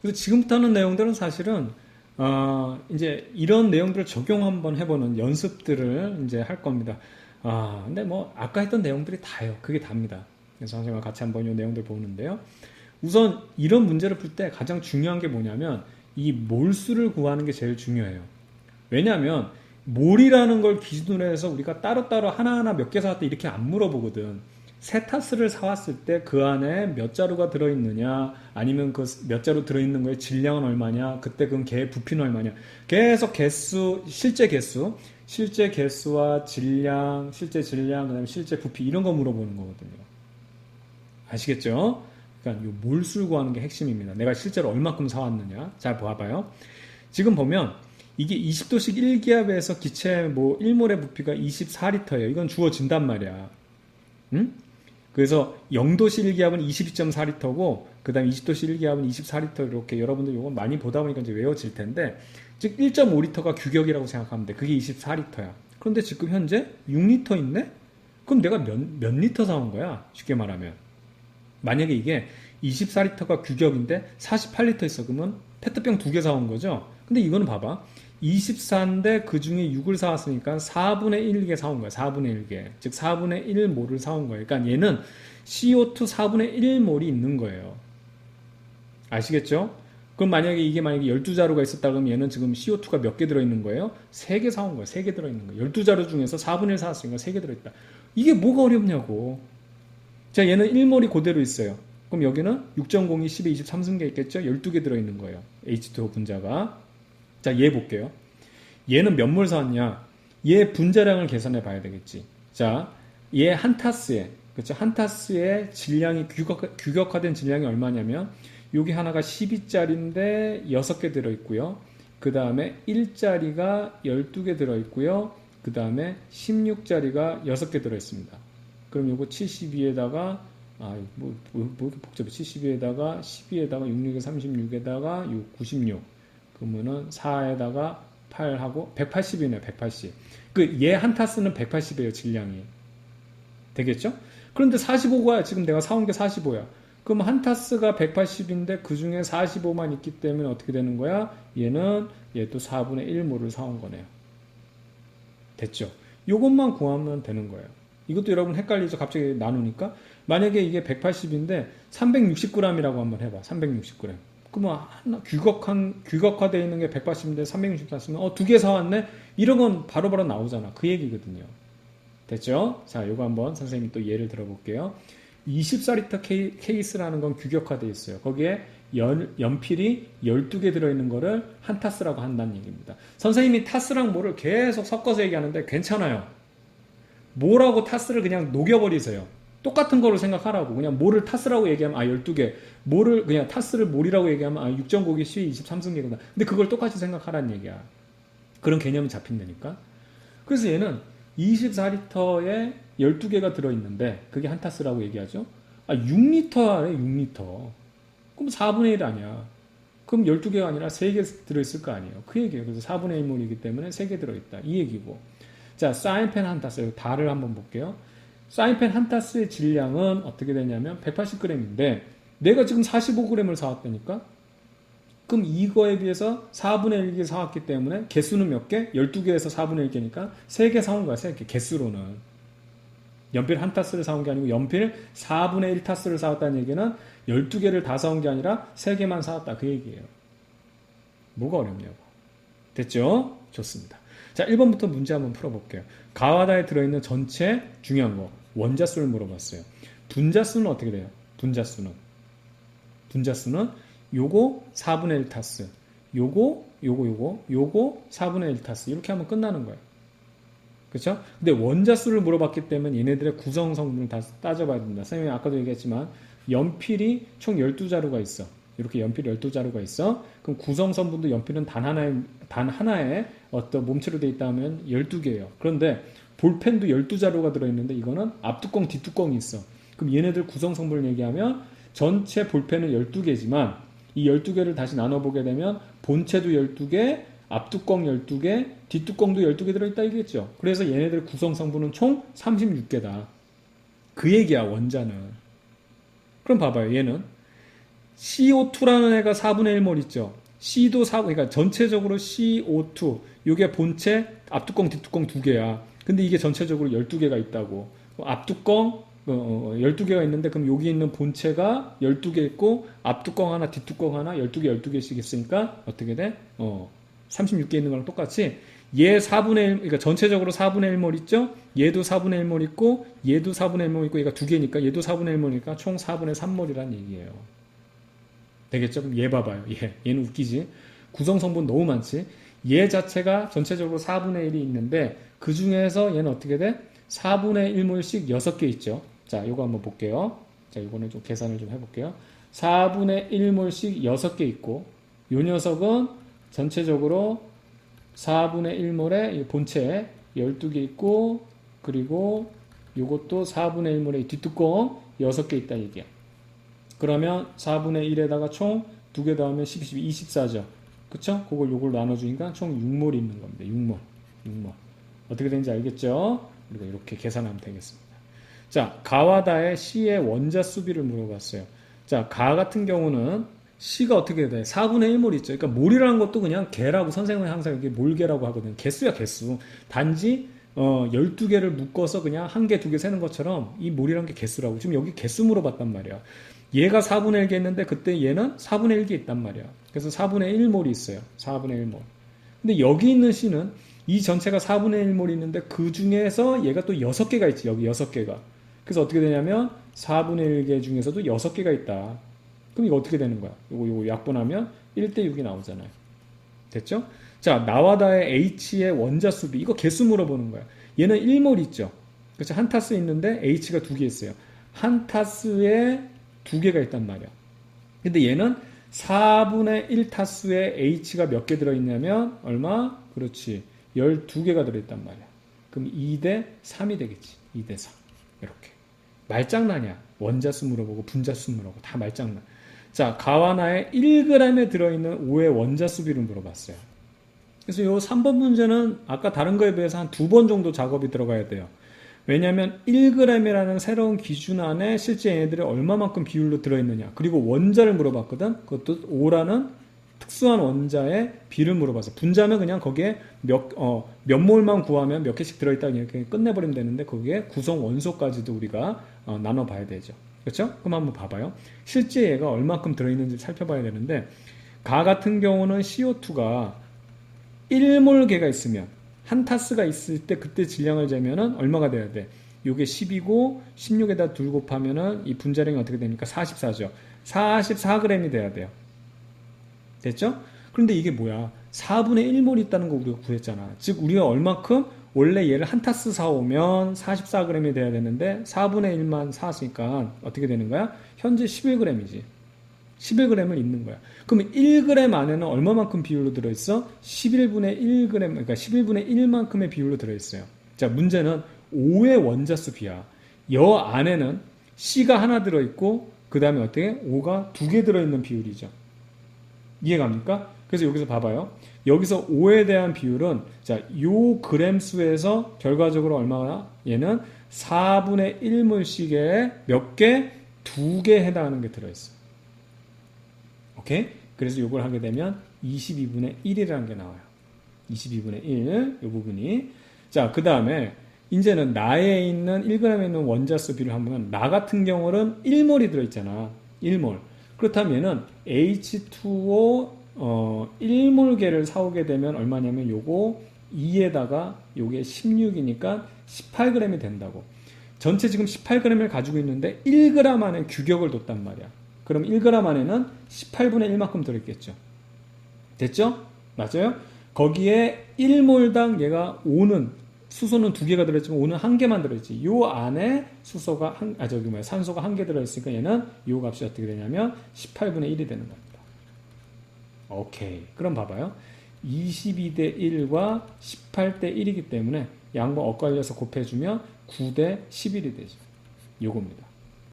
그래서 지금부터 하는 내용들은 사실은 어, 이제 이런 내용들을 적용 한번 해보는 연습들을 이제 할 겁니다. 아, 근데 뭐 아까 했던 내용들이 다요. 그게 답니다. 그래서 선생님과 같이 한번 이 내용들 보는데요. 우선 이런 문제를 풀 때 가장 중요한 게 뭐냐면 이 몰수를 구하는 게 제일 중요해요. 왜냐하면 몰이라는 걸 기준으로 해서 우리가 따로따로 하나하나 몇 개 사왔다 이렇게 안 물어보거든. 세 타스를 사왔을 때 그 안에 몇 자루가 들어있느냐 아니면 그 몇 자루 들어있는 거에 질량은 얼마냐 그때 그럼 개 부피는 얼마냐. 계속 개수 실제 개수 실제 개수와 질량 실제 질량 그다음에 실제 부피 이런 거 물어보는 거거든요. 아시겠죠? 그러니까 요 몰수를 구하는 게 핵심입니다. 내가 실제로 얼마큼 사왔느냐. 잘 봐봐요. 지금 보면 이게 20도씩 1기압에서 기체 뭐 1몰의 부피가 24리터예요. 이건 주어진단 말이야. 응? 그래서 0도씨 1기압은 22.4리터고 그 다음에 20도씨 1기압은 24리터 이렇게 여러분들 이거 많이 보다 보니까 이제 외워질 텐데 즉 1.5리터가 규격이라고 생각하면 돼. 그게 24리터야. 그런데 지금 현재 6리터 있네? 그럼 내가 몇, 몇 리터 사온 거야? 쉽게 말하면. 만약에 이게 24리터가 규격인데 48리터 있어. 그러면 페트병 두 개 사온 거죠? 근데 이거는 봐봐. 24인데 그 중에 6을 사왔으니까 4분의 1개 사온 거야. 4분의 1개. 즉 4분의 1몰을 사온 거예요. 그러니까 얘는 CO2 4분의 1몰이 있는 거예요. 아시겠죠? 그럼 만약에 이게 만약에 12자루가 있었다 그러면 얘는 지금 CO2가 몇 개 들어있는 거예요? 3개 사온 거예요. 3개 들어있는 거예요. 12자루 중에서 4분의 1 사왔으니까 3개 들어있다. 이게 뭐가 어렵냐고. 자, 얘는 1몰이 그대로 있어요. 그럼 여기는 6.02, 10에 23승계 있겠죠? 12개 들어있는 거예요. H2O 분자가. 자, 얘 볼게요. 얘는 몇 몰 사왔냐? 얘 분자량을 계산해 봐야 되겠지. 자, 얘 한 타스에, 그렇죠? 한 타스의 질량이 규격, 규격화 된 질량이 얼마냐면, 여기 하나가 12짜리인데 6개 들어 있고요. 그 다음에 1짜리가 12개 들어 있고요. 그 다음에 16짜리가 6개 들어 있습니다. 그럼 요거 72에다가 아, 뭐, 뭐, 뭐 이렇게 복잡해. 72에다가 12에다가 66에 36에다가 6, 96. 그러면은 4에다가 8하고 180이네요. 180. 그 얘 한 타스는 180이에요. 질량이. 되겠죠? 그런데 45가 지금 내가 사온 게 45야. 그럼 한 타스가 180인데 그 중에 45만 있기 때문에 어떻게 되는 거야? 얘는 얘 또 4분의 1몰을 사온 거네요. 됐죠? 요것만 구하면 되는 거예요. 이것도 여러분 헷갈리죠? 갑자기 나누니까. 만약에 이게 180인데 360g이라고 한번 해봐. 360g. 그러면 하나 규격한 규격화되어 있는 게 180인데 360 샀으면 어 두 개 사왔네. 이런 건 바로바로 나오잖아. 그 얘기거든요. 됐죠? 자, 요거 한번 선생님이 또 예를 들어볼게요. 24리터 케이스라는 건 규격화되어 있어요. 거기에 연, 연필이 12개 들어있는 거를 한 타스라고 한다는 얘기입니다. 선생님이 타스랑 뭐를 계속 섞어서 얘기하는데 괜찮아요. 뭐라고 타스를 그냥 녹여버리세요. 똑같은 거로 생각하라고. 그냥 뭐를 타스라고 얘기하면 아 12개. 뭐를 그냥 타스를 몰이라고 얘기하면 아 6.5개 C 23승계구나. 근데 그걸 똑같이 생각하라는 얘기야. 그런 개념이 잡힌다니까. 그래서 얘는 24리터에 12개가 들어있는데 그게 한 타스라고 얘기하죠. 아 6리터 안에 6리터. 그럼 4분의 1 아니야. 그럼 12개가 아니라 3개 들어있을 거 아니에요. 그 얘기예요. 그래서 4분의 1몰이기 때문에 3개 들어있다. 이 얘기고. 자, 사인펜 한 타스. 달을 한번 볼게요. 사인펜 한 타스의 질량은 어떻게 되냐면 180g인데 내가 지금 45g을 사왔다니까? 그럼 이거에 비해서 4분의 1개 사왔기 때문에 개수는 몇 개? 12개에서 4분의 1개니까 3개 사온 거야, 3개. 개수로는. 연필 한 타스를 사온 게 아니고 연필 4분의 1 타스를 사왔다는 얘기는 12개를 다 사온 게 아니라 3개만 사왔다. 그 얘기예요. 뭐가 어렵냐고. 됐죠? 좋습니다. 자, 1번부터 문제 한번 풀어볼게요. 가와다에 들어있는 전체 중요한 거. 원자 수를 물어봤어요. 분자 수는 어떻게 돼요? 분자 수는. 분자 수는 요거 4분의 1 타스. 요거, 요거, 요거, 요거 4분의 1 타스. 이렇게 하면 끝나는 거예요. 그렇죠? 근데 원자 수를 물어봤기 때문에 얘네들의 구성 성분을 다 따져봐야 됩니다. 선생님이 아까도 얘기했지만 연필이 총 12자루가 있어. 이렇게 연필 12자루가 있어. 그럼 구성 성분도 연필은 단 하나의 단 하나의 어떤 몸체로 되어 있다 면 12개예요. 그런데 볼펜도 12자루가 들어 있는데 이거는 앞뚜껑 뒷뚜껑이 있어. 그럼 얘네들 구성 성분을 얘기하면 전체 볼펜은 12개지만 이 12개를 다시 나눠 보게 되면 본체도 12개, 앞뚜껑 12개, 뒷뚜껑도 12개 들어있다 이겠죠. 그래서 얘네들 구성 성분은 총 36개다. 그 얘기야, 원자는. 그럼 봐봐요, 얘는. CO2라는 애가 4분의 1몰 있죠. C도 4, 그러니까 전체적으로 CO2, 요게 본체, 앞뚜껑, 뒷뚜껑 두 개야. 근데 이게 전체적으로 12개가 있다고. 앞뚜껑, 어, 12개가 있는데 그럼 여기 있는 본체가 12개 있고 앞뚜껑 하나, 뒷뚜껑 하나, 12개, 12개씩 있으니까 어떻게 돼? 어, 36개 있는 거랑 똑같이 얘 4분의 1, 그러니까 전체적으로 4분의 1몰 있죠? 얘도 4분의 1몰 있고 얘도 4분의 1몰 있고 얘가 두 개니까 얘도 4분의 1몰이니까 총 4분의 3몰이라는 얘기예요. 되겠죠? 그럼 얘 봐봐요. 얘. 얘는 웃기지? 구성 성분 너무 많지? 얘 자체가 전체적으로 4분의 1이 있는데 그 중에서 얘는 어떻게 돼? 4분의 1몰씩 6개 있죠. 자, 요거 한번 볼게요. 자, 요거는 좀 계산을 좀 해볼게요. 4분의 1몰씩 6개 있고 요 녀석은 전체적으로 4분의 1몰의 본체 12개 있고 그리고 요것도 4분의 1몰의 뒷뚜껑 6개 있다 얘기야. 그러면 4분의 1에다가 총 2개 더하면 12, 12, 24죠. 그쵸? 그걸 요걸 나눠주니까 총 6몰이 있는 겁니다. 6몰. 6몰. 어떻게 되는지 알겠죠? 우리가 이렇게 계산하면 되겠습니다. 자, 가와 다의 C의 원자 수비를 물어봤어요. 자, 가 같은 경우는 C가 어떻게 돼? 4분의 1몰 있죠. 그러니까 몰이라는 것도 그냥 개라고 선생님이 항상 이게 몰개라고 하거든요. 개수야, 개수. 단지 어, 12개를 묶어서 그냥 한 개, 두 개 세는 것처럼 이 몰이라는 게 개수라고. 지금 여기 개수 물어봤단 말이야. 얘가 4분의 1개 했는데 그때 얘는 4분의 1개 있단 말이야. 그래서 4분의 1몰이 있어요. 4분의 1몰. 근데 여기 있는 C는 이 전체가 4분의 1몰이 있는데 그 중에서 얘가 또 6개가 있지. 여기 6개가. 그래서 어떻게 되냐면 4분의 1개 중에서도 6개가 있다. 그럼 이거 어떻게 되는 거야? 이거 이거 약분하면 1대 6이 나오잖아요. 됐죠? 자, 나와 다의 H의 원자 수 비. 이거 개수 물어보는 거야. 얘는 1몰 있죠. 그렇죠? 한 타스 있는데 H가 두 개 있어요. 한 타스에 두 개가 있단 말이야. 근데 얘는 4분의 1 타수에 H가 몇 개 들어있냐면 얼마? 그렇지. 12개가 들어있단 말이야. 그럼 2대 3이 되겠지. 2대 3. 이렇게. 말장난이야. 원자수 물어보고 분자수 물어보고 다 말장난. 자, 가와나에 1g에 들어있는 5의 원자수 비를 물어봤어요. 그래서 요 3번 문제는 아까 다른 거에 비해서 한 두 번 정도 작업이 들어가야 돼요. 왜냐하면 1g이라는 새로운 기준 안에 실제 얘네들이 얼마만큼 비율로 들어있느냐. 그리고 원자를 물어봤거든. 그것도 5라는 특수한 원자의 비를 물어봐서 분자면 그냥 거기에 몇, 어, 몇 몰만 구하면 몇 개씩 들어있다 이렇게 끝내버리면 되는데 거기에 구성 원소까지도 우리가 어, 나눠봐야 되죠. 그렇죠? 그럼 한번 봐봐요. 실제 얘가 얼마큼 들어있는지 살펴봐야 되는데 가 같은 경우는 CO2가 1몰계가 있으면 한 타스가 있을 때 그때 질량을 재면은 얼마가 돼야 돼? 요게 10이고 16에다 둘 곱하면은 이 분자량이 어떻게 됩니까? 44죠. 44g이 돼야 돼요. 됐죠? 그런데 이게 뭐야? 4분의 1몰 있다는 거 우리가 구했잖아. 즉 우리가 얼마큼 원래 얘를 한 타스 사오면 44g이 돼야 되는데 4분의 1만 사왔으니까 어떻게 되는 거야? 현재 11g이지. 11g을 있는 거야. 그러면 1g 안에는 얼마만큼 비율로 들어있어? 11분의 1g, 그러니까 11분의 1만큼의 비율로 들어있어요. 자, 문제는 5의 원자수 비야. 여 안에는 C가 하나 들어있고, 그 다음에 어떻게? 5가 두 개 들어있는 비율이죠. 이해갑니까? 그래서 여기서 봐봐요. 여기서 5에 대한 비율은, 자, 요 그램 수에서 결과적으로 얼마나? 얘는 4분의 1몰씩에 몇 개? 두 개 해당하는 게 들어있어. 오케이? 그래서 이걸 하게 되면 22분의 1이라는 게 나와요. 22분의 1, 이 부분이. 자, 그 다음에, 이제는 나에 있는 1g에 있는 원자수 비를 한번, 나 같은 경우는 1몰이 들어있잖아. 1몰. 그렇다면은 H2O, 어, 1몰계를 사오게 되면 얼마냐면 요거 2에다가 요게 16이니까 18g이 된다고. 전체 지금 18g을 가지고 있는데 1g 안에 규격을 뒀단 말이야. 그럼 1g 안에는 18분의 1만큼 들어있겠죠. 됐죠? 맞아요? 거기에 1몰당 얘가 5는 수소는 두 개가 들어있지만 5는 한 개만 들어있지. 요 안에 수소가 한, 아, 저기 뭐야, 산소가 한 개 들어있으니까 얘는 요 값이 어떻게 되냐면 18분의 1이 되는 겁니다. 오케이. 그럼 봐봐요. 22대 1과 18대 1이기 때문에 양보 엇갈려서 곱해주면 9대 11이 되죠. 요겁니다.